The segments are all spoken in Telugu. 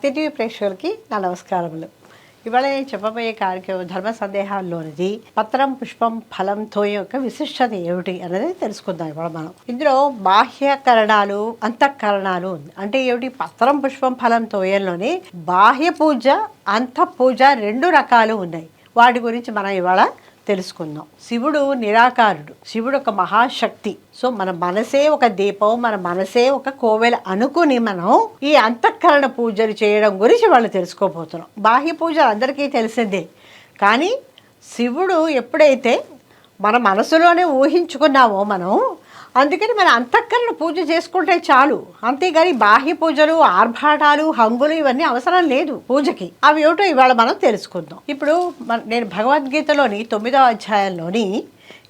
భక్తి టీవీ ప్రేక్షకులకి నా నమస్కారములు. ఇవాళ నేను చెప్పబోయే కార్యక్రమం ధర్మ సందేహాల్లోనిది పత్రం పుష్పం ఫలం తోయ యొక్క విశిష్టత ఏమిటి అనేది తెలుసుకుందాం ఇవాళ మనం. ఇందులో బాహ్యకరణాలు అంతఃకరణాలు ఉంది. అంటే ఏమిటి? పత్రం పుష్పం ఫలం తోయంలోనే బాహ్య పూజ అంత పూజ రెండు రకాలు ఉన్నాయి. వాటి గురించి మనం ఇవాళ తెలుసుకుందాం. శివుడు నిరాకారుడు. శివుడు ఒక మహాశక్తి. సో మన మనసే ఒక దీపం మన మనసే ఒక కోవెల అనుకుని మనం ఈ అంతఃకరణ పూజలు చేయడం గురించి వాళ్ళు తెలుసుకోబోతున్నాం బాహ్య పూజలు అందరికీ తెలిసిందే. కానీ శివుడు ఎప్పుడైతే మన మనసులోనే ఊహించుకున్నామో మనం అందుకని మన అంతఃకరణ పూజ చేసుకుంటే చాలు. అంతేగాని బాహ్య పూజలు ఆర్భాటాలు హంగులు ఇవన్నీ అవసరం లేదు పూజకి. అవి ఏమిటో ఇవాళ మనం తెలుసుకుందాం. ఇప్పుడు నేను భగవద్గీతలోని తొమ్మిదవ అధ్యాయంలోని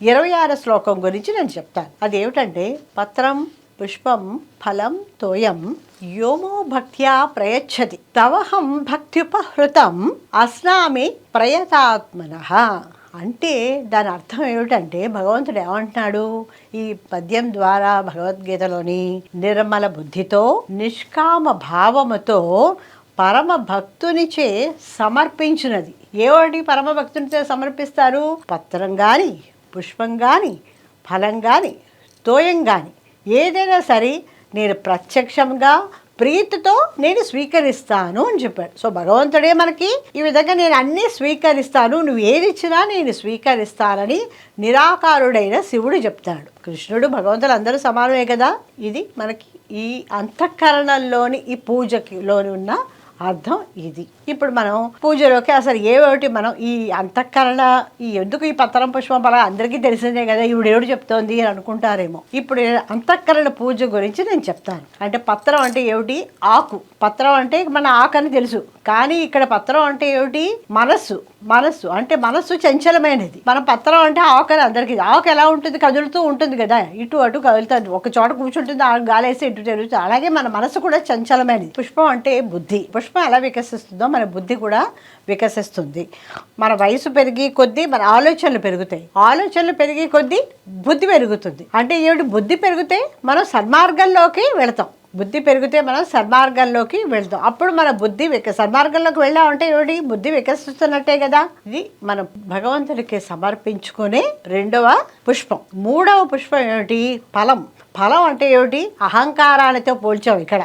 ఇరవై ఆరు శ్లోకం గురించి నేను చెప్తాను. అదేమిటంటే పత్రం పుష్పం ఫలం తోయం యోమో భక్త్యా ప్రయచ్చతి. తవహం భక్త్యుపహృతం అస్నామి ప్రయతాత్మన. అంటే దాని అర్థం ఏమిటంటే భగవంతుడు ఏమంటున్నాడు? ఈ పద్యం ద్వారా భగవద్గీతలోని నిర్మల బుద్ధితో నిష్కామ భావముతో పరమ భక్తునిచే సమర్పించినది. ఏమిటి పరమ భక్తునిచే సమర్పిస్తారు? పత్రం కానీ పుష్పం కానీ ఫలం కానీ తోయం కానీ ఏదైనా సరే నేను ప్రత్యక్షంగా ప్రీతితో నేను స్వీకరిస్తాను అని చెప్పాడు. సో భగవంతుడే మనకి ఈ విధంగా నేను అన్నీ స్వీకరిస్తాను నువ్వు ఏది ఇచ్చినా నేను స్వీకరిస్తానని నిరాకారుడైన శివుడు చెప్తాడు. కృష్ణుడు భగవంతుడు అందరూ సమానమే కదా? ఇది మనకి ఈ అంతఃకరణల్లోని ఈ పూజకిలోని ఉన్న అర్థం ఇది. ఇప్పుడు మనం పూజలోకి అసలు ఏవేటి మనం ఈ అంతఃకరణ ఈ ఎందుకు ఈ పత్రం పుష్పం బల అందరికీ తెలిసిందే కదా ఇప్పుడు చెప్తోంది అని అనుకుంటారేమో. ఇప్పుడు అంతఃకరణ పూజ గురించి నేను చెప్తాను. అంటే పత్రం అంటే ఏమిటి? ఆకు. పత్రం అంటే మన ఆకు అని తెలుసు. కానీ ఇక్కడ పత్రం అంటే ఏమిటి? మనస్సు. మనస్సు అంటే మనస్సు చంచలమైనది. మన పత్రం అంటే ఆకలి అందరికీ. ఆకు ఎలా ఉంటుంది? కదులుతూ ఉంటుంది కదా. ఇటు అటు కదులుతుంది. ఒక చోట కూర్చుంటుంది ఆ గాలేసి ఇటు తిరుగుతుంది. అలాగే మన మనసు కూడా చంచలమైనది. పుష్పం అంటే బుద్ధి. పుష్పం ఎలా వికసిస్తుందో మన బుద్ధి కూడా వికసిస్తుంది. మన వయసు పెరిగి కొద్దీ మన ఆలోచనలు పెరుగుతాయి. ఆలోచనలు పెరిగి కొద్దీ బుద్ధి పెరుగుతుంది. అంటే ఏమిటి? బుద్ధి పెరిగితే మనం సన్మార్గంలోకి వెళతాం. బుద్ధి పెరిగితే మనం సన్మార్గంలోకి వెళ్తాం అప్పుడు మన బుద్ధి విక సన్మార్గంలోకి వెళ్ళామంటే ఏమిటి? బుద్ధి వికసిస్తున్నట్టే కదా. ఇది మనం భగవంతుడికి సమర్పించుకునే రెండవ పుష్పం. మూడవ పుష్పం ఏమిటి? ఫలం. ఫలం అంటే ఏమిటి? అహంకారాలతో పోల్చాం ఇక్కడ.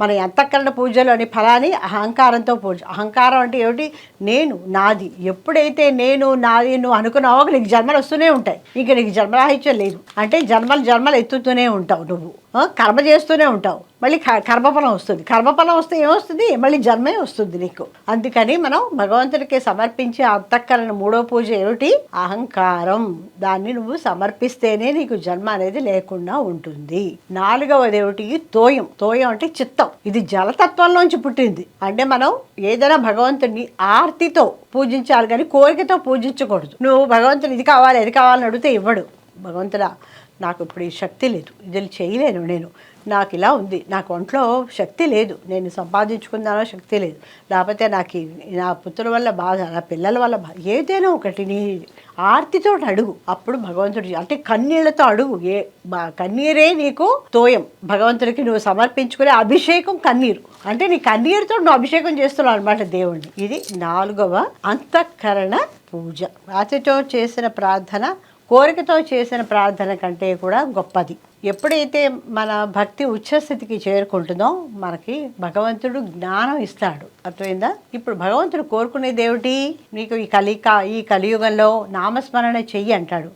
మన అంతఃకరణ పూజలోని ఫలాన్ని అహంకారంతో పోల్చు అహంకారం అంటే ఏమిటి? నేను నాది. ఎప్పుడైతే నేను నాది నువ్వు అనుకున్నావో నీకు జన్మలు వస్తూనే ఉంటాయి. ఇంకా నీకు జన్మరాహిత్యం లేదు. అంటే జన్మలు జన్మలు ఎత్తుతూనే ఉంటావు నువ్వు. కర్మ చేస్తూనే ఉంటావు. మళ్ళీ క- కర్మఫలం వస్తుంది. కర్మఫలం వస్తే ఏమొస్తుంది? మళ్ళీ జన్మే వస్తుంది నీకు. అందుకని మనం భగవంతుడికి సమర్పించే అంతఃకరణ మూడో పూజ ఏమిటి? అహంకారం. దాన్ని నువ్వు సమర్పిస్తేనే నీకు జన్మ అనేది లేకుండా ఉంటుంది. నాలుగవది ఏమిటి? తోయం. తోయం అంటే చిత్తం. ఇది జలతత్వంలోంచి పుట్టింది. అంటే మనం ఏదైనా భగవంతుడిని ఆర్తితో పూజించాలి కానీ కోరికతో పూజించకూడదు. నువ్వు భగవంతుని ఇది కావాలి ఇది కావాలని అడిగితే ఇవ్వడు. భగవంతుడా నాకు ఇప్పుడు ఈ శక్తి లేదు. ఇది చేయలేను నేను. నాకు ఇలా ఉంది. నాకు ఒంట్లో శక్తి లేదు. నేను సంపాదించుకుందానో శక్తి లేదు. లేకపోతే నాకు నా పుత్రుల వల్ల బాధ నా పిల్లల వల్ల బాధ ఏదైనా ఒకటి నీ ఆర్తితో అడుగు. అప్పుడు భగవంతుడు అంటే కన్నీళ్ళతో అడుగు. ఏ కన్నీరే నీకు తోయం. భగవంతుడికి నువ్వు సమర్పించుకునే అభిషేకం కన్నీరు. అంటే నీ కన్నీరుతో నువ్వు అభిషేకం చేస్తున్నావు అనమాట దేవుణ్ణి. ఇది నాలుగవ అంతఃకరణ పూజ. అతితో చేసిన ప్రార్థన కోరికతో చేసిన ప్రార్థన కంటే కూడా గొప్పది. ఎప్పుడైతే మన భక్తి ఉచ్చస్థితికి చేరుకుంటుందో మనకి భగవంతుడు జ్ఞానం ఇస్తాడు. అర్థమైందా? ఇప్పుడు భగవంతుడు కోరుకునేది ఏమిటి? నీకు ఈ కలిక ఈ కలియుగంలో నామస్మరణ చెయ్యి అంటాడు.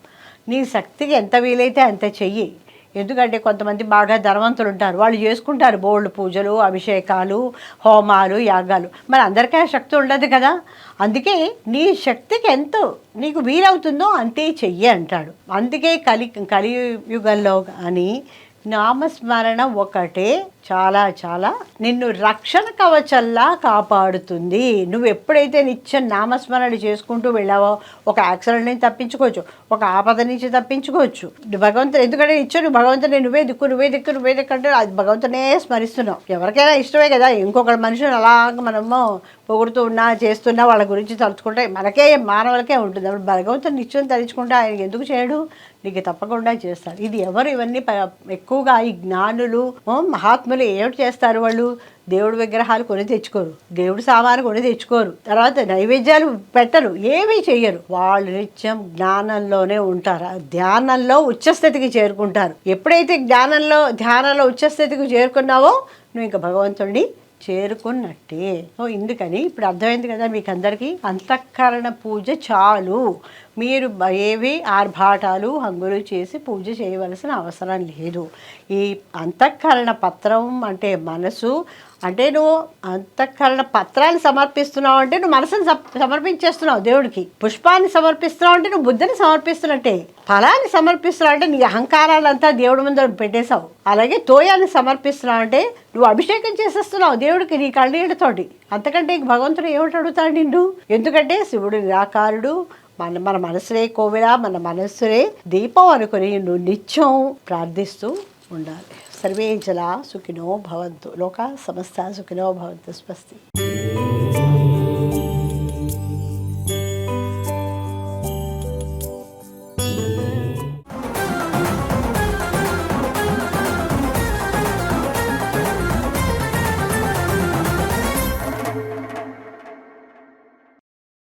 నీ శక్తికి ఎంత వీలైతే అంత చెయ్యి. ఎందుకంటే కొంతమంది బాగా ధనవంతులు ఉంటారు. వాళ్ళు చేసుకుంటారు బోల్డ్ పూజలు అభిషేకాలు హోమాలు యాగాలు. మరి అందరికీ ఆ శక్తి ఉండదు కదా. అందుకే నీ శక్తికి ఎంతో నీకు వీలవుతుందో అంతే చెయ్యి అంటాడు. అందుకే కలి కలియుగంలో కానీ నామస్మరణ ఒకటే చాలా చాలా. నిన్ను రక్షణ కవచల్లా కాపాడుతుంది. నువ్వు ఎప్పుడైతే నిత్యం నామస్మరణ చేసుకుంటూ వెళ్ళావో ఒక యాక్సిడెంట్ నుంచి తప్పించుకోవచ్చు ఒక ఆపద నుంచి తప్పించుకోవచ్చు. భగవంతుడు ఎందుకంటే ఇచ్చు నువ్వు భగవంతుని నువ్వే దిక్కు నువ్వే దిక్కు నువ్వే దిక్కు అంటే అది భగవంతునే స్మరిస్తున్నావు. ఎవరికైనా ఇష్టమే కదా. ఇంకొక మనుషులు అలాగ మనము పొగుడుతూ ఉన్నా చేస్తున్నా వాళ్ళ గురించి తలుచుకుంటే మనకే మానవులకే ఉంటుంది. అప్పుడు భగవంతుని నిత్యం తలుచుకుంటే ఆయన ఎందుకు చేయడు? నీకు తప్పకుండా చేస్తారు ఇది ఎవరు ఇవన్నీ ప- ఎక్కువగా ఈ జ్ఞానులు మహాత్మ మహాత్ములు ఏమిటి చేస్తారు వాళ్ళు? దేవుడు విగ్రహాలు కొని తెచ్చుకోరు. దేవుడి సామాను కొని తెచ్చుకోరు. తర్వాత నైవేద్యాలు పెట్టరు. ఏమీ చెయ్యరు. వాళ్ళు నిత్యం జ్ఞానంలోనే ఉంటారు. ధ్యానంలో ఉచ్చస్థితికి చేరుకుంటారు. ఎప్పుడైతే జ్ఞానంలో ధ్యానంలో ఉచ్చస్థితికి చేరుకున్నావో నువ్వు ఇంకా భగవంతుడిని చేరుకున్నట్టే. సో ఇందుకని ఇప్పుడు అర్థమైంది కదా మీకు అందరికీ అంతఃకరణ పూజ చాలు. మీరు ఏవి ఆర్భాటాలు హంగులు చేసి పూజ చేయవలసిన అవసరం లేదు. ఈ అంతఃకరణ పత్రం అంటే మనసు అంటే నువ్వు అంతఃకరణ పత్రాన్ని సమర్పిస్తున్నావు అంటే నువ్వు మనసుని సమర్పించేస్తున్నావు దేవుడికి. పుష్పాన్ని సమర్పిస్తున్నావు అంటే నువ్వు బుద్ధిని సమర్పిస్తున్నట్టే ఫలాన్ని సమర్పిస్తున్నావు అంటే నీ అహంకారాలంతా దేవుడి ముందు పెట్టేశావు. అలాగే తోయాన్ని సమర్పిస్తున్నావు అంటే నువ్వు అభిషేకం చేసేస్తున్నావు దేవుడికి నీ కళ్ళీళ్ళతోటి. అంతకంటే ఇంక భగవంతుడు ఏమిటి అడుగుతాడు నిన్ను? ఎందుకంటే శివుడు నిరాకారుడు మన మన మనసులే కోవిల మన మనసులే దీపం అనుకుని నువ్వు నిత్యం ప్రార్థిస్తూ ఉండాలి సర్వే జలా సుఖినో భవంతు లోక సమస్త సుఖినో భవంతు స్వస్తి